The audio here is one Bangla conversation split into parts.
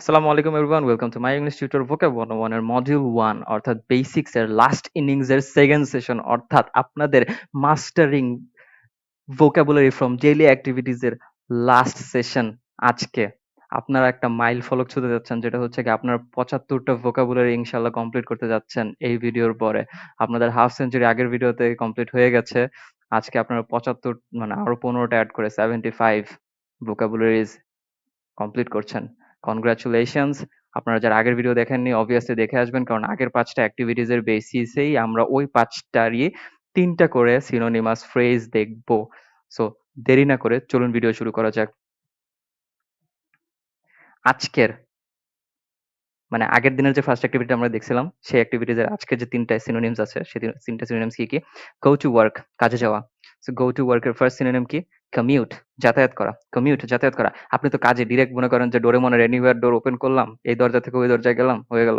আসসালামু আলাইকুম everyone welcome to my English tutor vocab 101 এর মডিউল 1 অর্থাৎ বেসিক্স এর লাস্ট ইনিংস এর সেকেন্ড সেশন অর্থাৎ আপনাদের mastering vocabulary from daily activities এর লাস্ট সেশন আজকে। আপনারা একটা মাইল ফলক ছুঁতে যাচ্ছেন, যেটা হচ্ছে কি আপনার পঁচাত্তরটা ভোকাবুলারি ইনশাল্লাহ কমপ্লিট করতে যাচ্ছেন এই ভিডিওর পরে। আপনাদের হাফ সেঞ্চুরি আগের ভিডিওতে কমপ্লিট হয়ে গেছে। আজকে আপনারা পঁচাত্তর মানে আরও পনেরোটা অ্যাড করে সেভেন্টি ফাইভ ভোকাবুলারিজ কমপ্লিট করছেন। কনগ্রাচুলেশনস আপনারা যারা আগের ভিডিও দেখেননি অবভিয়াসলি দেখে আসবেন, কারণ আগের পাঁচটা অ্যাক্টিভিটিজ এর বেসিসেই আমরা ওই পাঁচটারই তিনটা করে সিনোনিমাস ফ্রেজ দেখব। সো দেরি না করে চলুন ভিডিও শুরু করা যাক। আজকের মানে আগের দিনের যে ফার্স্ট অ্যাক্টিভিটি আমরা দেখছিলাম, সেই অ্যাক্টিভিটিজ এর আজকে যে তিনটা সিনোনিমস আছে সেই তিন- তিনটা সিনোনিমস কি কি? গো টু ওয়ার্ক কাজে যাওয়া। সো গো টু ওয়ার্ক এর ফার্স্ট সিনোনিম কি? কমিউট যাতায়াত করা। কমিউট যাতায়াত করা। আপনি তো কাজে ডিরেক্ট মনে করেন যে ডোরেমনের এনিওয়ার ডোর ওপেন করলাম, এই দরজা থেকে ওই দরজায় গেলাম, হয়ে গেল।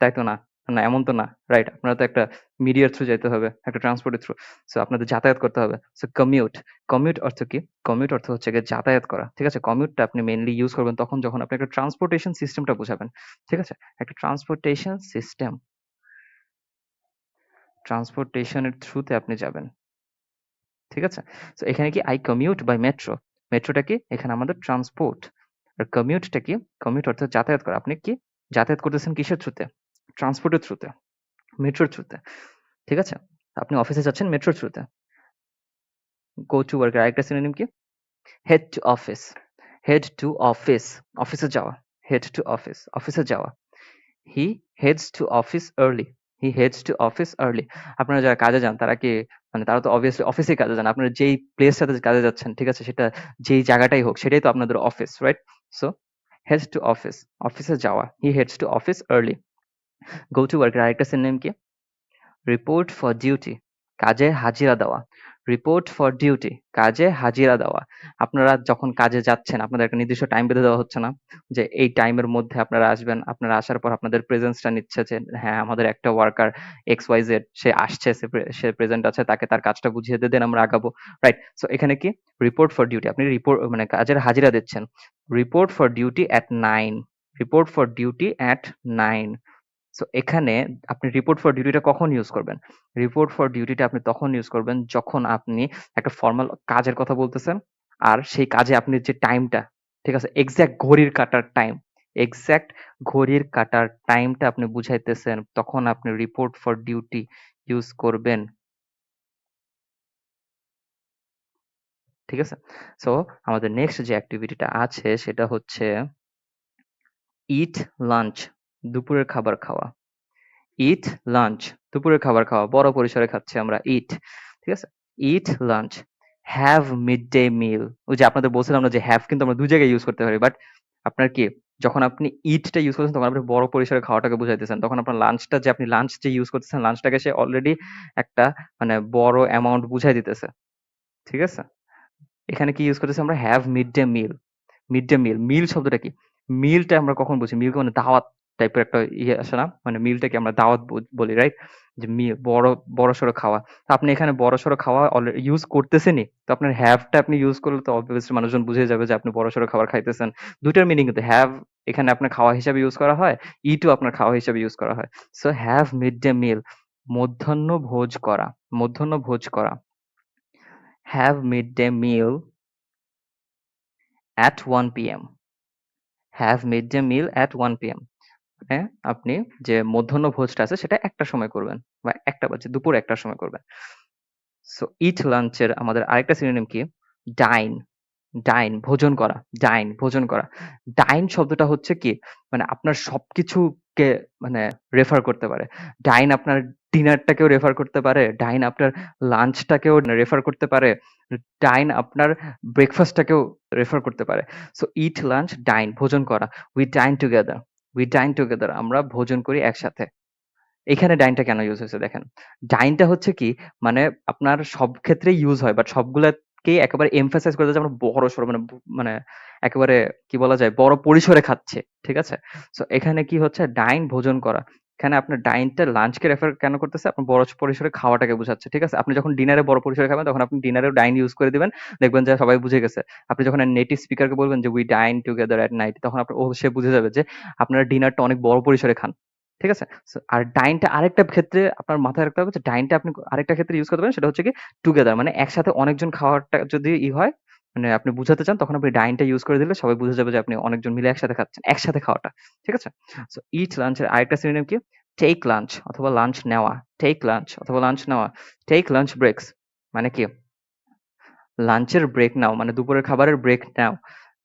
তাই তো না? না, এমন তো না রাইট আপনারা তো একটা মিডিয়ার থ্রু যেতে হবে, একটা ট্রান্সপোর্টের থ্রু সো আপনাদের যাতায়াত করতে হবে। সো কমিউট কমিউট অর্থ কি? কমিউট অর্থ হচ্ছে গিয়ে যাতায়াত করা, ঠিক আছে? কমিউটটা আপনি মেইনলি ইউজ করবেন তখন যখন আপনি একটা ট্রান্সপোর্টেশন সিস্টেমটা বুঝাবেন, ঠিক আছে? একটা ট্রান্সপোর্টেশন সিস্টেম ট্রান্সপোর্টেশনের থ্রুতে আপনি যাবেন। ঠিক আছে? তো এখানে কি আই কমিউট বাই মেট্রো মেট্রোটা কি? এখানে আমাদের ট্রান্সপোর্ট আর কমিউটটা কি? কমিউট অর্থাৎ যাতায়াত করা। আপনি কি যাতায়াত করতেছেন কিসের থ্রুতে ট্রান্সপোর্টের থ্রুতে মেট্রোর থ্রুতে ঠিক আছে? আপনি অফিসে যাচ্ছেন মেট্রোর থ্রুতে গো টু ওয়ার্ক আরেকটা সিনোনিম কি? Head to office head to office অফিসে যাওয়া। হেড টু অফিস অফিসে যাওয়া। He heads to office early he heads to office early আপনারা যারা কাজে যান, তারা কি মানে তারা তো অবভিয়াসলি অফিসে কাজে যান। আপনারা যেই প্লেস প্লেসটাতে কাজে যাচ্ছেন, ঠিক আছে, সেটা যেই জায়গাটাই হোক, সেটাই তো আপনাদের office right so heads to office অফিসে যাওয়া। He heads to office early go to work আরেকটা সিনেম কি? রিপোর্ট ফর ডিউটি কাজে হাজিরা দেওয়া। রিপোর্ট ফর ডিউটি কাজে হাজিরা দেওয়া। আপনারা যখন কাজে যাচ্ছেন, আপনাদের একটা নির্দিষ্ট টাইম বেঁধে দেওয়া হচ্ছে না, যে এই টাইমের মধ্যে আপনারা আসবেন, আপনারা আসার পর আপনাদের প্রেজেন্সটা নিচ্ছে যে হ্যাঁ আমাদের একটা ওয়ার্কার এক্স ওয়াই জেড সে আসছে, সে প্রেজেন্ট আছে, তাকে তার কাজটা বুঝিয়ে দিয়ে দেন, আমরা আগাবো। রাইট সো এখানে কি? রিপোর্ট ফর ডিউটি আপনি রিপোর্ট মানে কাজের হাজিরা দিচ্ছেন। Report for duty at nine report for duty at nine so এখানে আপনি রিপোর্ট ফর ডিউটিটা কখন ইউজ করবেন? রিপোর্ট ফর ডিউটিটা আপনি তখন ইউজ করবেন যখন আপনি একটা ফর্মাল কাজের কথা বলতেছেন আর সেই কাজে আপনি যে টাইমটা ঠিক আছে? এক্স্যাক্ট ঘড়ির কাটার টাইম এক্স্যাক্ট ঘড়ির কাটার টাইমটা আপনি বুঝাইতেছেন, তখন আপনি রিপোর্ট ফর ডিউটি ইউজ করবেন। ঠিক আছে? সো আমাদের নেক্সট যে অ্যাক্টিভিটিটা আছে সেটা হচ্ছে ইট লাঞ্চ দুপুরের খাবার খাওয়া। ইট লাঞ্চ দুপুরের খাবার খাওয়া, বড় পরিসরে খাচ্ছি আমরা ইট ঠিক আছে? Eat lunch have mid day meal ওই যে আপনাদের বলছিলাম না যে হ্যাভ কিন্তু আমরা দু জায়গায় ইউজ করতে পারি বাট আপনার কি, যখন আপনি ইটটা ইউজ করছেন তখন আপনি বড় পরিসরে খাওয়াটাকে বুঝাইতেছেন। তখন আপনার লাঞ্চটা যে আপনি লাঞ্চ যে ইউজ করতেছেন লাঞ্চটাকে সে অলরেডি একটা মানে বড় অ্যামাউন্ট বুঝাই দিতেছে, ঠিক আছে? এখানে কি ইউজ করতেছি আমরা? Have mid day meal mid day meal meal শব্দটা কি? মিলটা আমরা কখন বুঝি? মিলকে মানে দাওয়াত টাইপের একটা ইয়ে আসে না? মানে মিলটাকে আমরা দাওয়াত বলি রাইট যে মিল বড় বড় সড়ো খাওয়া। তো আপনি এখানে বড় সড়ো খাওয়া অলরেডি ইউজ করতেছেনই। তো আপনার হ্যাভটা আপনি ইউজ করলে তো অবভিয়াসলি মানুষজন বুঝে যাবে যে আপনি বড় সড়ো খাবার খাইতেছেন। দুইটার মিনিং কিন্তু হ্যাভ এখানে আপনার খাওয়া হিসাবে ইউজ করা হয় ইটও আপনার খাওয়া হিসাবে ইউজ করা হয়। So have mid day meal মধ্যাহ্ন ভোজ করা, মধ্যাহ্ন ভোজ করা। Have mid day meal at 1 p.m. have midday meal at 1 p.m. মানে আপনি যে মধ্যাহ্ন ভোজটা আছে সেটা একটা সময় করবেন বা একটা বাজে, দুপুর একটার সময় করবেন। সো ইট লাঞ্চের আমাদের আরেকটা সিনোনিম কি? ডাইন ডাইন ভোজন করা ডাইন ভোজন করা। ডাইন শব্দটা হচ্ছে কি? মানে আপনার সবকিছুকে মানে রেফার করতে পারে। ডাইন আপনার ডিনারটাকেও রেফার করতে পারে। ডাইন আপনার লাঞ্চটাকেও রেফার করতে পারে। ডাইন আপনার ব্রেকফাস্টটাকেও রেফার করতে পারে। সো ইট লাঞ্চ ডাইন ভোজন করা। We dine together we dine together আমরা ভোজন করি একসাথে। এখানে ডাইনটা কেন ইউজ হয়েছে দেখেন? ডাইনটা হচ্ছে কি মানে আপনার সব ক্ষেত্রে ইউজ হয় বাট সবগুলাকে একেবারে এমফাসাইজ করে যে আমরা বড় সড়ো মানে মানে একেবারে, কি বলা যায়, বড় পরিসরে খাচ্ছে, ঠিক আছে? তো এখানে কি হচ্ছে? ডাইন ভোজন করা। এখানে আপনার ডাইনটা লাঞ্চকে রেফার কেন করতেছে? আপনার বড় পরিসরে খাওয়াটাকে বোঝাচ্ছে। ঠিক আছে? আপনি যখন ডিনারে বড় পরিসরে খাবেন তখন আপনি ডিনারেও ডাইন ইউজ করে দিবেন। দেখবেন যে সবাই বুঝে গেছে। আপনি যখন নেটিভ স্পিকারকে বলবেন যে, "we dine together at night" তখন আপনার ও সে বুঝে যাবে যে আপনারা ডিনারটা অনেক বড় পরিসরে খান। ঠিক আছে? আর ডাইনটা আরেকটা ক্ষেত্রে আপনার মাথায় রাখতে হবে যে ডাইনটা আপনি আরেকটা ক্ষেত্রে ইউজ করতে পারেন সেটা হচ্ছে কি টুগেদার মানে একসাথে অনেকজন খাওয়ারটা যদি ই হয় মানে আপনি বুঝাতে চান তখন আপনি ডাইনটা ইউজ করে দিলে সবাই বুঝে যাবে যে আপনি অনেকজন মিলে একসাথে খাচ্ছেন। একসাথে খাওয়াটা। ঠিক আছে? সো ইট লাঞ্চের আরেকটা সিনোনিম কি? টেক লাঞ্চ অথবা লাঞ্চ নেওয়া। টেক লাঞ্চ অথবা লাঞ্চ নেওয়া। টেক লাঞ্চ ব্রেকস মানে কি? লাঞ্চের ব্রেক নাও মানে দুপুরের খাবারের ব্রেক নাও।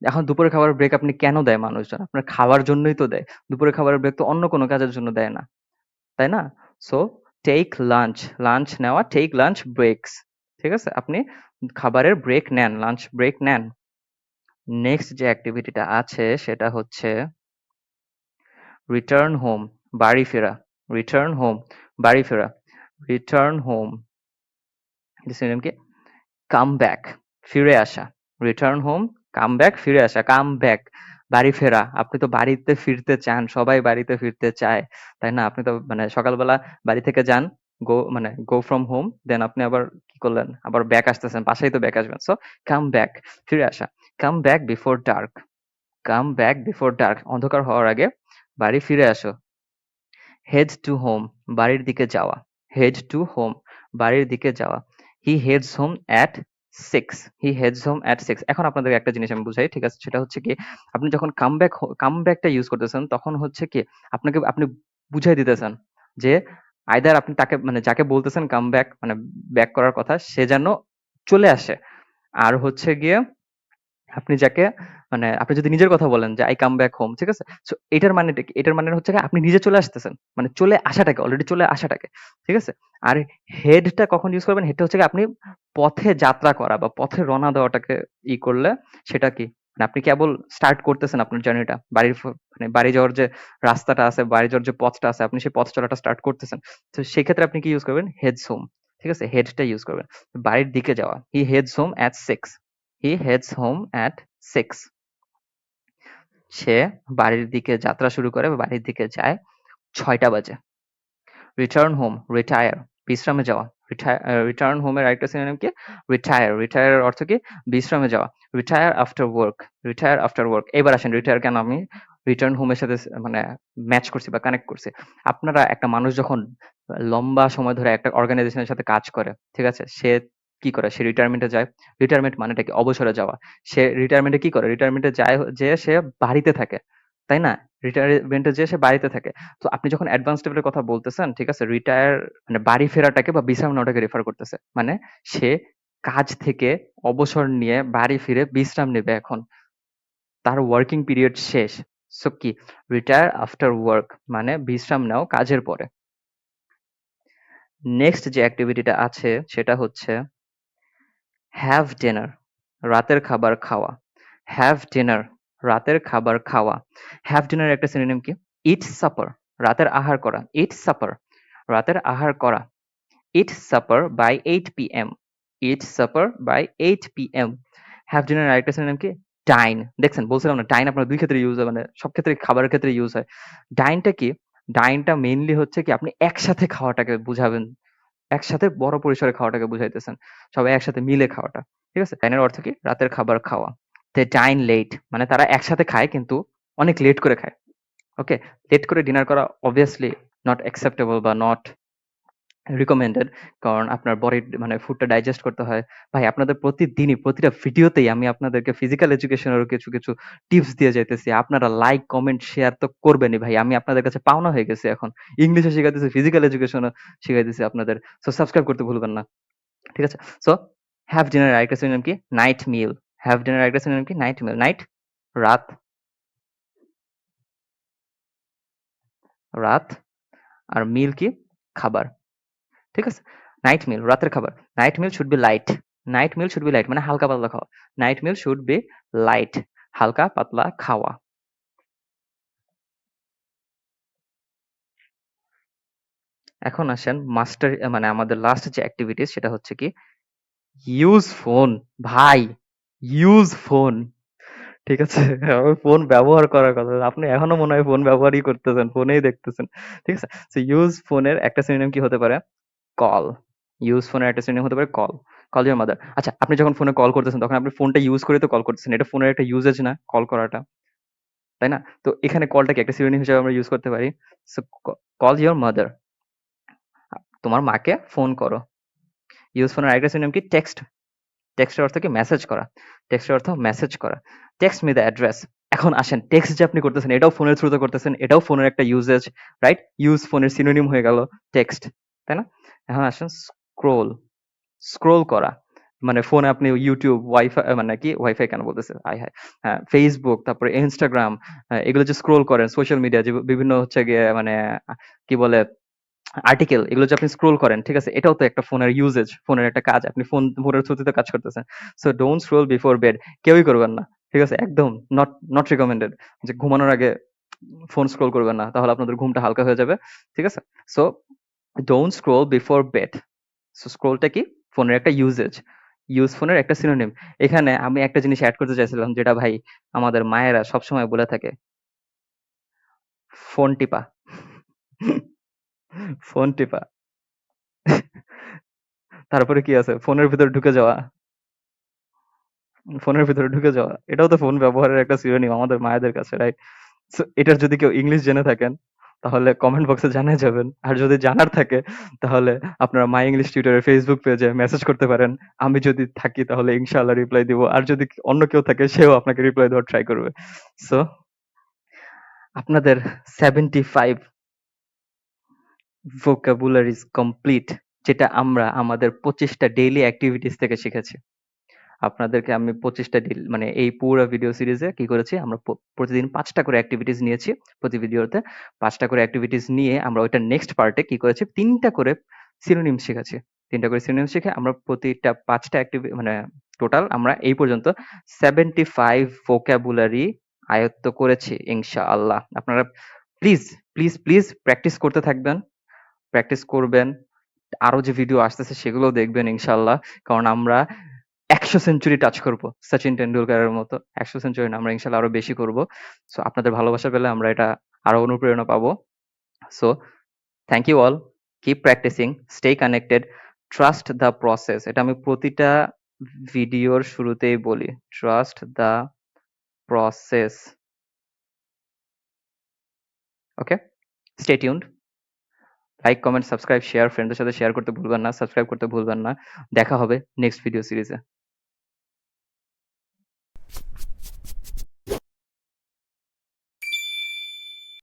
এখন দুপুরের খাবারের ব্রেক আপনি কেন দেয় মানুষজন? আপনার খাওয়ার জন্যই তো দেয়। দুপুরের খাবারের ব্রেক তো অন্য কোনো কাজের জন্য দেয় না। তাই না? সো টেক লাঞ্চ, লাঞ্চ নেওয়া টেক লাঞ্চ ব্রেকস। ঠিক আছে? আপনি খাবারের ব্রেক নেন, লাঞ্চ ব্রেক নেন। নেক্সট যে অ্যাক্টিভিটিটা আছে সেটা হচ্ছে রিটার্ন হোম, বাড়ি ফেরা। রিটার্ন হোম, বাড়ি ফেরা। Return home. কি? কাম ব্যাক, ফিরে আসা। রিটার্ন হোম, কাম ব্যাক, ফিরে আসা। কাম ব্যাক, বাড়ি ফেরা। আপনি তো বাড়িতে ফিরতে চান। সবাই বাড়িতে ফিরতে চায়। তাই না? আপনি তো মানে সকালবেলা বাড়ি থেকে যান, গো মানে গো ফ্রম হোম, দেন আপনি আবার কি করলেন? আবার ব্যাক আসতেছেন। বাসায় তো ব্যাক আসবেন। সো কাম ব্যাক, ফিরে আসা। Come back before dark. Come back before dark. অন্ধকার হওয়ার আগে বাড়ি ফিরে আসো। হেড টু হোম, বাড়ির দিকে যাওয়া। হেড টু হোম, বাড়ির দিকে যাওয়া। He heads home at six he heads home at six এখন আপনাদের একটা জিনিস আমি বুঝাই ঠিক আছে সেটা হচ্ছে কি আপনি যখন কামব্যাক কামব্যাকটা ইউজ করতেছেন তখন হচ্ছে কি আপনাকে আপনি বুঝাই দিতেছেন যে আইদার আপনি তাকে মানে যাকে বলতেছেন কাম ব্যাক মানে ব্যাক করার কথা, সে যেন চলে আসে। আর হচ্ছে গিয়ে আপনি যাকে মানে আপনি যদি নিজের কথা বলেন যে আই কাম ব্যাক হোম ঠিক আছে? সো এটার মানে এটার মানে হচ্ছে আপনি নিজে চলে আসতেছেন। মানে চলে আসাটাকে অলরেডি চলে আসাটাকে, ঠিক আছে? আর হেডটা কখন ইউজ করবেন? হেডটা হচ্ছে আপনি পথে যাত্রা করা বা পথে রওনা দেওয়াটাকে ই করলে সেটা কি? আপনি কেবল স্টার্ট করতেছেন আপনার জার্নিটা বাড়ির মানে বাড়ি যাওয়ার যে রাস্তাটা আছে, বাড়ি যাওয়ার যে পথটা আছে, আপনি সেই পথ চলাটা স্টার্ট করতেছেন। তো সেই ক্ষেত্রে আপনি কি ইউজ করবেন? হেডস হোম ঠিক আছে? হেডটা ইউজ করবেন। বাড়ির দিকে যাওয়া he heads home at six he heads home at six সে বাড়ির দিকে যাত্রা শুরু করে, বাড়ির দিকে যায় ছয়টা বাজে। রিটার্ন হোম রিটায়ার বিশ্রামে যাওয়া। রিটার্ন হোমের আরেকটা সিনোনিম কি? রিটায়ার রিটায়ার অর্থ কি? বিশ্রামে যাওয়া। Retire after work retire after work এবার আসেন রিটায়ার কেন? আমি রিটার্ন হোমের সাথে মানে ম্যাচ করছি বা কানেক্ট করছি। আপনারা একটা মানুষ যখন লম্বা সময় ধরে একটা অর্গানাইজেশনের সাথে কাজ করে, ঠিক আছে? সে কি করে? সে রিটায়ারমেন্টে যায়। রিটায়ারমেন্ট মানেটা কি? অবসরে যাওয়া। সে রিটায়ারমেন্টে কি করে? রিটায়ারমেন্টে যায়, যে সে বাড়িতে থাকে। তাই না? রিটায়ারমেন্টে যে সে বাড়িতে থাকে। তো আপনি যখন অ্যাডভান্স লেভেলের কথা বলতেছেন, ঠিক আছে রিটায়ার মানে বাড়ি ফেরাটাকে বা বিশ্রাম নেওয়াটাকে রেফার করতেছে। মানে সে কাজ থেকে অবসর নিয়ে বাড়ি ফিরে বিশ্রাম নেবে এখন। তার ওয়ার্কিং পিরিয়ড শেষ। সো কি? রিটায়ার আফটার ওয়ার্ক মানে বিশ্রাম নাও কাজের পরে। নেক্সট যে অ্যাক্টিভিটিটা আছে, সেটা হচ্ছে হ্যাভ ডিনার রাতের খাবার খাওয়া। হ্যাভ ডিনার রাতের খাবার খাওয়া। হ্যাভ ডিনার একটা সিনোনিম কি? ইট সাপার রাতের আহার করা। ইট সাপার রাতের আহার করা। Eat supper by eight P M eat supper by eight P M have dinner আরেকটা সিনোনিম কি? ডাইন দেখছেন, বলছিলাম না ডাইন আপনার দুই ক্ষেত্রে ইউজ হয় মানে সব ক্ষেত্রে খাবারের ক্ষেত্রে ইউজ হয়। ডাইনটা কি? ডাইনটা মেইনলি হচ্ছে কি, আপনি একসাথে খাওয়াটাকে বুঝাবেন। একসাথে বড় পরিসরে খাওয়াটাকে বুঝাইতেছেন। সবাই একসাথে মিলে খাওয়াটা। ঠিক আছে? ডাইনের অর্থ কি? রাতের খাবার খাওয়া। দে ডাইন লেট মানে তারা একসাথে খায় কিন্তু অনেক লেট করে খায় ওকে লেট করে ডিনার করা অবভিয়াসলি নট অ্যাকসেপ্টেবল বা নট রিকমেন্ডেড কারণ আপনার বডির মানে ফুডটা ডাইজেস্ট করতে হয়। ভাই, আপনাদের প্রতিদিনই, প্রতিটা ভিডিওতেই আমি আপনাদেরকে ফিজিক্যাল এডুকেশনেরও কিছু কিছু টিপস দিয়ে যাইতেছি। আপনারা লাইক কমেন্ট শেয়ার তো করবেনই ভাই। আমি আপনাদের কাছে পাওনা হয়ে গেছি এখন। ইংলিশে শিখাইতেছি ফিজিক্যাল এডুকেশনও শিখাইতেছি আপনাদের। সো সাবস্ক্রাইব করতে ভুলবেন না, ঠিক আছে? সো হ্যাভ ডিনার আরেকটা সিনোনিম কি? নাইট মিল হ্যাভ ডিনার আরেকটা সিনোনিম কি নাইট মিল নাইট রাত রাত, আর মিল কি? খাবার, ঠিক আছে? নাইট মিল রাতের খাবার night meal should be light night meal should be light মানে হালকা পাতলা খাওয়া night meal should be light হালকা পাতলা খাওয়া। এখন আসেন মাস্টার মানে আমাদের লাস্ট যে অ্যাক্টিভিটিস সেটা হচ্ছে কি? ইউজ ফোন ভাই। ইউজ ফোন ঠিক আছে? ফোন ব্যবহার করার কথা। আপনি এখনও মনে হয় ফোন ব্যবহারই করতেছেন, ফোনেই দেখতেছেন। ঠিক আছে? ইউজ ফোনের একটা সিনোনিম কি হতে পারে? কল। ইউজ ফোনের একটা সিনোনিম হতে পারে কল। Call your mother. আচ্ছা, আপনি যখন ফোনে কল করতেছেন তখন আপনি ফোনটা ইউজ করে তো কল করতেছেন। এটা ফোনের একটা ইউজেজ না কল করাটা। তাই না? তো এখানে কলটাকে একটা সিনোনিম হিসেবে আমরা ইউজ করতে পারি। Call your mother. তোমার মাকে ফোন করো। ইউজ ফোনের আরেকটা সিনোনিম কি? টেক্সট। টেক্সটের অর্থ কি? মেসেজ করা। টেক্সটের অর্থ মেসেজ করা। Text me the address. এখন আসেন টেক্সট যে আপনি করতেছেন এটাও ফোনের থ্রুতে করতেছেন। এটাও ফোনের একটা ইউজেজ, রাইট? ইউজ ফোনের সিনোনিম হয়ে গেল টেক্সট। তাই না? এখন আসেন স্ক্রোল স্ক্রোল করা। মানে ফোনে আপনি ইউটিউব ওয়াইফাই মানে কি? ওয়াইফাই কেন বলতেছি? আয় হায়! হ্যাঁ, Facebook, তারপরে ইনস্টাগ্রাম এগুলো যে স্ক্রোল করেন সোশ্যাল মিডিয়া যে বিভিন্ন হচ্ছে গিয়ে মানে কি বলে? আর্টিকেল এগুলো যে আপনি স্ক্রোল করেন, ঠিক আছে? এটাও তো একটা ফোনের ইউজেজ, ফোনের একটা কাজ। আপনি ফোন ফোনের থ্রুতে তো কাজ করতেছেন। So don't scroll before bed. কেউই করবেন না। ঠিক আছে? একদম নট নট রিকমেন্ডেড। যে ঘুমানোর আগে ফোন স্ক্রোল করবেন না। তাহলে আপনাদের ঘুমটা হালকা হয়ে যাবে। ঠিক আছে? So don't scroll before bed. So স্ক্রোলটা কি? ফোনের একটা ইউজেজ। ইউজ ফোনের একটা সিনোনিম। এখানে আমি একটা জিনিস অ্যাড করতে চাইছিলাম যেটা ভাই আমাদের মায়েরা সবসময় বলে থাকে। ফোন টিপা। ফোন টিপা। তারপরে কি আছে? ফোনের ভেতরে ঢুকে যাওয়া। ফোনের ভিতরে ঢুকে যাওয়া। এটাও তো ফোন ব্যবহারের একটা সিনোনিম আমাদের মায়েদের কাছে, রাইট? এটার যদি কেউ ইংলিশ জেনে থাকেন তাহলে কমেন্ট বক্সে জানায় যাবেন। আর যদি জানার থাকে তাহলে আপনারা মাই ইংলিশ টিউটরের ফেসবুক পেজে মেসেজ করতে পারেন। আমি যদি থাকি তাহলে ইনশাআল্লাহ রিপ্লাই দিব। আর যদি অন্য কেউ থাকে সেও আপনাকে রিপ্লাই দেওয়ার ট্রাই করবে। সো আপনাদের 75 vocabularies কমপ্লিট যেটা আমরা আমাদের পঁচিশটা ডেইলি অ্যাক্টিভিটিস থেকে শিখেছি। আপনাদেরকে আমি ২৫ টা ডিল মানে এই পুরা ভিডিও সিরিজে কি করেছি? আমরা প্রতিদিন পাঁচটা করে অ্যাক্টিভিটিস নিয়েছি প্রতি ভিডিওতে। পাঁচটা করে অ্যাক্টিভিটিস নিয়ে আমরা ওইটা নেক্সট পার্টে কি করেছি? তিনটা করে সিনোনিম শিখেছি। ৩ টা করে সিনোনিম শিখে আমরা প্রতিটা ৫ টা এক্টিভি মানে টোটাল আমরা এই পর্যন্ত 75 vocabulary আয়ত্ত করেছি ইনশাআল্লাহ। আপনারা প্লিজ, প্লিজ, প্লিজ প্র্যাকটিস করতে থাকবেন। প্র্যাকটিস করবেন। আরও যে ভিডিও আসতেছে সেগুলোও দেখবেন ইনশাল্লাহ কারণ আমরা ১০০ সেঞ্চুরি টাচ করব। সচিন টেন্ডুলকারের মতো। ১০০ সেঞ্চুরি না আমরা ইনশাল্লাহ আরও বেশি করব। সো আপনাদের ভালোবাসা পেলে আমরা এটা আরও অনুপ্রেরণা পাবো। So thank you all. Keep practising, stay connected, trust the process. এটা আমি প্রতিটা ভিডিওর শুরুতেই বলি। Trust the process. Okay? Stay tuned. Like, comment, subscribe, share ফ্রেন্ডের সাথে শেয়ার করতে ভুলবেন না। সাবস্ক্রাইব করতে ভুলবেন না। দেখা হবে নেক্সট ভিডিও সিরিজে।